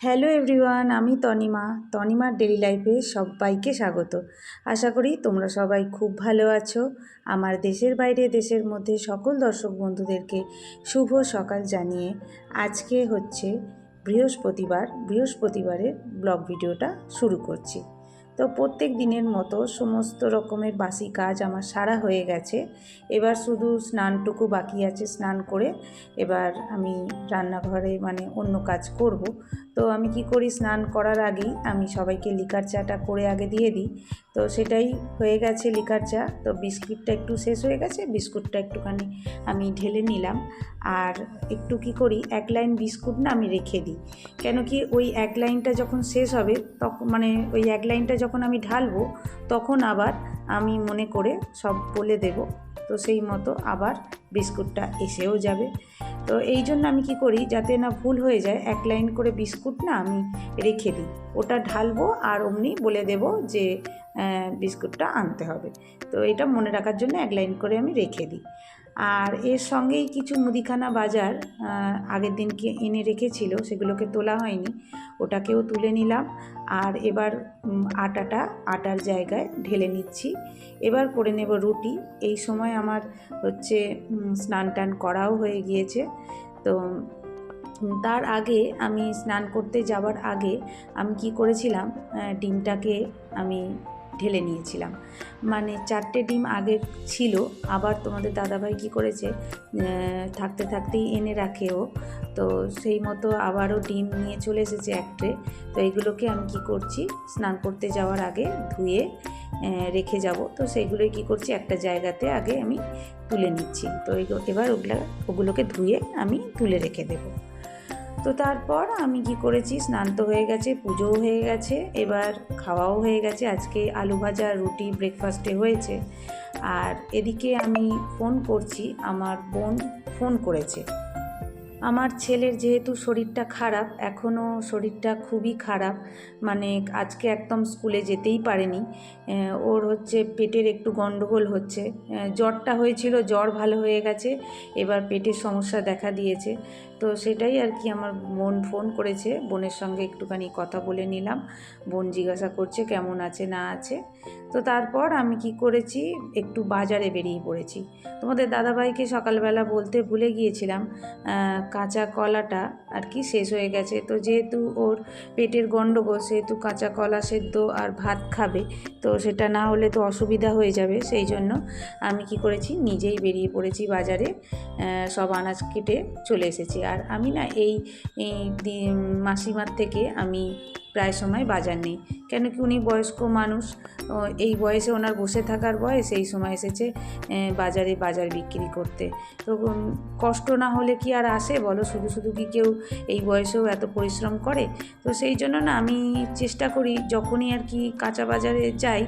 Hello everyone, আমি Tanima. তনিমার daily লাইফে সবাইকে স্বাগত। আশা করি তোমরা সবাই খুব ভালো আছো। আমার দেশের বাইরে, দেশের মধ্যে সকল দর্শক বন্ধুদেরকে শুভ সকাল জানিয়ে আজকে হচ্ছে বৃহস্পতিবার। বৃহস্পতিবারের ব্লগ ভিডিওটা শুরু করছি। তো প্রত্যেক দিনের মতো সমস্ত রকমের বাসি কাজ আমার সারা হয়ে গেছে। এবার শুধু স্নানটুকু বাকি আছে স্নান করে এবার আমি রান্নাঘরে মানে অন্য কাজ করব। তো আমি কি করি স্নান করার আগেই আমি সবাইকে লিকার চাটা করে আগে দিয়ে দিই। তো সেটাই হয়ে গেছে লিকার চা। তো বিস্কিটটা একটু শেষ হয়ে গেছে, বিস্কুটটা একটুখানি আমি ঢেলে নিলাম। আর একটু কি করি, এক লাইন বিস্কুট না আমি রেখে দিই। কেন কি ওই এক লাইনটা যখন শেষ হবে তখন মানে ওই এক লাইনটা যখন আমি ঢালবো, তখন আবার আমি মনে করে সব বলে দেব। তো সেই মতো আবার বিস্কুটটা এসেও যাবে। তো এই জন্য আমি কি করি, যাতে না ভুল হয়ে যায়, এক লাইন করে বিস্কুট না আমি রেখে দিই। ওটা ঢালবো আর অমনি বলে দেব যে বিস্কুটটা আনতে হবে। তো এটা মনে রাখার জন্য এক লাইন করে আমি রেখে দিই। আর এর সঙ্গেই কিছু মুদিখানা বাজার আগের দিনকে এনে রেখেছিল, সেগুলোকে তোলা হয়নি। ওটাকেও তুলে নিলাম আর এবার আটাটা আটার জায়গায় ঢেলে নিচ্ছি। এবার করে নেব রুটি। এই সময় আমার হচ্ছে স্নান টান করাও হয়ে গিয়েছে। তো তার আগে আমি স্নান করতে যাওয়ার আগে আমি কি করেছিলাম ডিমটাকে আমি ঢেলে নিয়েছিলাম। মানে চারটে ডিম আগে ছিল, আবার তোমাদের দাদাভাই কি করেছে থাকতে থাকতেই এনে রাখে ও। তো সেই মতো আবারও ডিম নিয়ে চলে এসেছে এক ট্রে। তো এইগুলোকে আমি কি করছি, স্নান করতে যাওয়ার আগে ধুয়ে রেখে যাব। তো সেইগুলোই কি করছি, একটা জায়গাতে আগে আমি তুলে নিচ্ছি। তো এবার ওগুলো, ওগুলোকে ধুয়ে আমি তুলে রেখে দেবো। তো তারপর আমি কি করেছি? স্নান তো হয়ে গেছে, পুজোও হয়ে গেছে, এবার খাওয়াও হয়ে গেছে। আজকে আলু ভাজা, রুটি ব্রেকফাস্টে হয়েছে। আর এদিকে আমি ফোন করছি, আমার বোন ফোন করেছে। আমার ছেলের যেহেতু শরীরটা খারাপ এখনও শরীরটা খুবই খারাপ মানে আজকে একদম স্কুলে যেতেই পারেনি। ওর হচ্ছে পেটের একটু গণ্ডগোল হচ্ছে। জ্বরটা হয়েছিল, জ্বর ভালো হয়ে গেছে, এবার পেটের সমস্যা দেখা দিয়েছে। তো সেটাই আর কি আমার বোন ফোন করেছে। বোনের সঙ্গে একটুখানি কথা বলে নিলাম। বোন জিজ্ঞাসা করছে কেমন আছে, না আছে। তো তারপর আমি কি করেছি, একটু বাজারে বেরিয়ে পড়েছি। তোমাদের দাদাভাইকে সকালবেলা বলতে ভুলে গিয়েছিলাম কাঁচা কলাটা আর কি শেষ হয়ে গেছে। তো যেহেতু ওর পেটের গণ্ডগোল, সেহেতু কাঁচা কলা সেদ্ধ আর ভাত খাবে, তো সেটা না হলে তো অসুবিধা হয়ে যাবে। সেই জন্য আমি কি করেছি, নিজেই বেরিয়ে পড়েছি বাজারে সব আনাজ কেটে চলে এসেছি। আর আমি না এই মাসিমার থেকে আমি প্রায় সময় বাজার নেই। কেন কি উনি বয়স্ক মানুষ? এই বয়সে ওনার বসে থাকার বয়স, এই সময় এসেছে বাজারে বাজার বিক্রি করতে। তো কষ্ট না হলে কি আর আসে? বলো, শুধু শুধু কি কেউ এই বয়সেও এত পরিশ্রম করে? তো সেই জন্য না, আমি চেষ্টা করি, যখনই আর কি কাঁচা বাজারে যাই,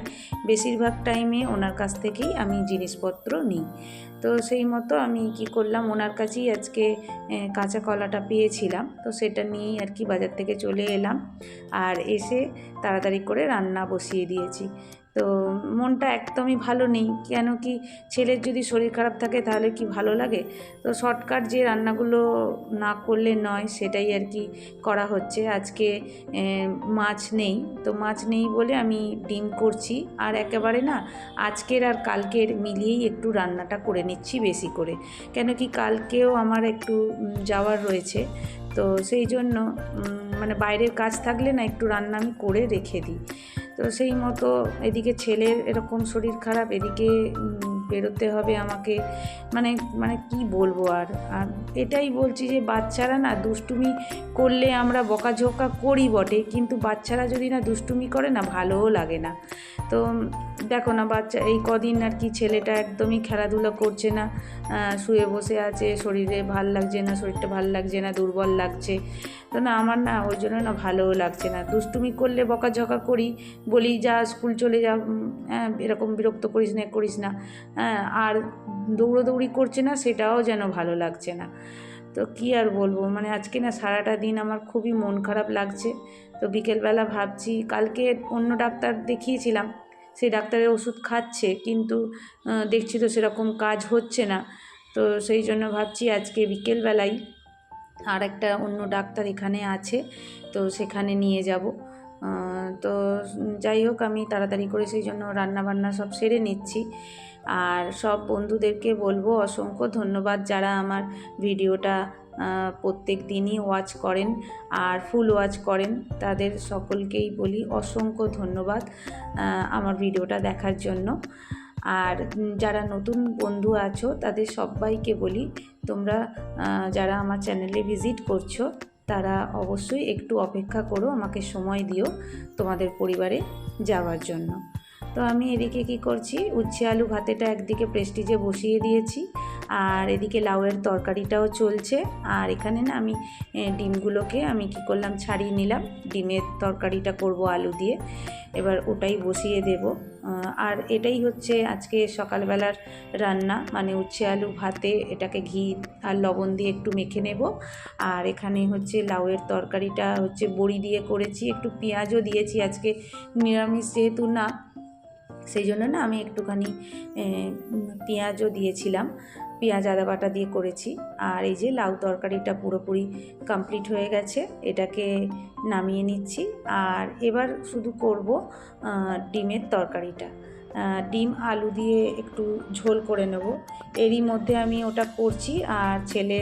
বেশিরভাগ টাইমে ওনার কাছ থেকেই আমি জিনিসপত্র নিই। তো সেই মতো আমি কি করলাম, ওনার কাছেই আজকে কাঁচা কলাটা পেয়েছিলাম। তো সেটা নিয়েই আর কি বাজার থেকে চলে এলাম। আর এসে তাড়াতাড়ি করে রান্না বসিয়ে দিয়েছি। তো মনটা একদমই ভালো নেই। কেন কি ছেলের যদি শরীর খারাপ থাকে তাহলে কি ভালো লাগে? তো শর্টকাট যে রান্নাগুলো না করলে নয় সেটাই আর কি করা হচ্ছে। আজকে মাছ নেই। তো মাছ নেই বলে আমি ডিম করছি। আর একেবারে না আজকের আর কালকের মিলিয়েই একটু রান্নাটা করে নিচ্ছি বেশি করে। কেন কি কালকেও আমার একটু যাওয়ার রয়েছে। তো সেই জন্য মানে বাইরের কাজ থাকলে না একটু রান্না আমি করে রেখে দিই। তো সেই মতো এদিকে ছেলের এরকম শরীর খারাপ, এদিকে বেরোতে হবে আমাকে। মানে মানে কি বলব আর? আর এটাই বলছি যে, বাচ্চারা না দুষ্টুমি করলে আমরা বকাঝোকা করি বটে, কিন্তু বাচ্চারা যদি না দুষ্টুমি করে না, ভালোও লাগে না। তো দেখো না, বাচ্চা, এই কদিন আর কি ছেলেটা একদমই খেলাধুলো করছে না শুয়ে বসে আছে, শরীরে ভালো লাগছে না, শরীরটা ভালো লাগছে না, দুর্বল লাগছে। তো না, আমার না ওই জন্য না ভালোও লাগছে না। দুষ্টুমি করলে বকাঝকা করি, বলি যা স্কুল চলে যা হ্যাঁ এরকম বিরক্ত করিস না করিস না। আর দৌড়োদৌড়ি করছে না, সেটাও যেন ভালো লাগছে না। তো কী আর বলব মানে আজকে না সারাটা দিন আমার খুবই মন খারাপ লাগছে। তো বিকেলবেলা ভাবছি, কালকে অন্য ডাক্তার দেখিয়েছিলাম, সেই ডাক্তারের ওষুধ খাচ্ছে, কিন্তু দেখছি তো সেরকম কাজ হচ্ছে না। তো সেই জন্য ভাবছি আজকে বিকেলবেলায় আর একটা অন্য ডাক্তার এখানে আছে, তো সেখানে নিয়ে যাব। তো যাই হোক, আমি তাড়াতাড়ি করে সেই জন্য রান্নাবান্না সব সেরে নিচ্ছি। আর সব বন্ধুদেরকে বলব, অসংখ্য ধন্যবাদ যারা আমার ভিডিওটা প্রত্যেক দিনই ওয়াচ করেন আর ফুল ওয়াচ করেন। তাদের সকলকেই বলি অসংখ্য ধন্যবাদ আমার ভিডিওটা দেখার জন্য। আর যারা নতুন বন্ধু আছো, তাদের সবাইকে বলি তোমরা যারা আমার চ্যানেলে ভিজিট করছ তারা অবশ্যই একটু অপেক্ষা করো, আমাকে সময় দিও তোমাদের পরিবারে যাওয়ার জন্য। তো আমি এদিকে কি করছি, উচ্ছে আলু ভাতেটা একদিকে প্রেস্টিজে বসিয়ে দিয়েছি। আর এদিকে লাউয়ের তরকারিটাও চলছে। আর এখানে না আমি ডিমগুলোকে আমি কি করলাম, ছাড়িয়ে নিলাম। ডিমের তরকারিটা করব আলু দিয়ে। এবার ওটাই বসিয়ে দেব। আর এটাই হচ্ছে আজকে সকালবেলার রান্না। মানে উচ্ছে আলু ভাতে এটাকে ঘি আর লবণ দিয়ে একটু মেখে নেব। আর এখানে হচ্ছে লাউয়ের তরকারিটা হচ্ছে বড়ি দিয়ে করেছি। একটু পেঁয়াজও দিয়েছি আজকে। নিরামিষ যেহেতু না, সেই জন্য না আমি একটুখানি পেঁয়াজও দিয়েছিলাম। পেঁয়াজ, আদা বাটা দিয়ে করেছি। আর এই যে লাউ তরকারিটা পুরোপুরি কমপ্লিট হয়ে গেছে, এটাকে নামিয়ে নিচ্ছি। আর এবার শুধু করব ডিমের তরকারিটা। ডিম, আলু দিয়ে একটু ঝোল করে নেব। এরই মধ্যে আমি ওটা করছি, আর ছেলে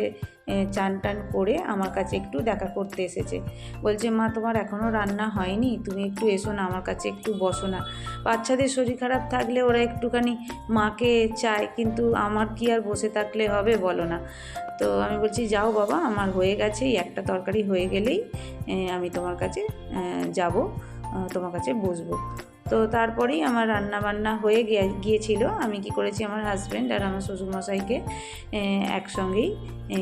চান টান করে আমার কাছে একটু দেখা করতে এসেছে। বলছে, মা, তোমার এখনও রান্না হয়নি? তুমি একটু এসো না, আমার কাছে একটু বসো না। বাচ্চাদের শরীর খারাপ থাকলে ওরা একটুখানি মাকে চায়, কিন্তু আমার কি আর বসে থাকলে হবে বলো না। তো আমি বলছি, যাও বাবা, আমার হয়ে গেছে একটা তরকারি হয়ে গেলেই আমি তোমার কাছে যাব তোমার কাছে বসবো। তো তারপরেই আমার রান্না বান্না হয়ে গিয়ে- গিয়েছিল। আমি কি করেছি, আমার হাজব্যান্ড আর আমার শ্বশুরমশাইকে একসঙ্গেই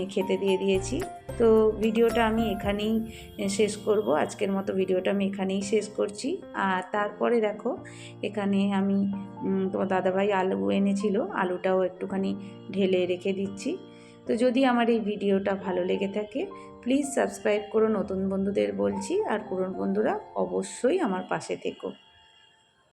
খেতে দিয়ে দিয়েছি। তো ভিডিওটা আমি এখানেই শেষ করব। আজকের মতো ভিডিওটা আমি এখানেই শেষ করছি। আর তারপরে দেখো, এখানে আমি তোমার দাদাভাই আলু এনেছিল, আলুটাও একটুখানি ঢেলে রেখে দিচ্ছি। তো যদি আমার এই ভিডিওটা ভালো লেগে থাকে প্লিজ সাবস্ক্রাইব করো। নতুন বন্ধুদের বলছি, আর পুরনো বন্ধুরা অবশ্যই আমার পাশে থেকো।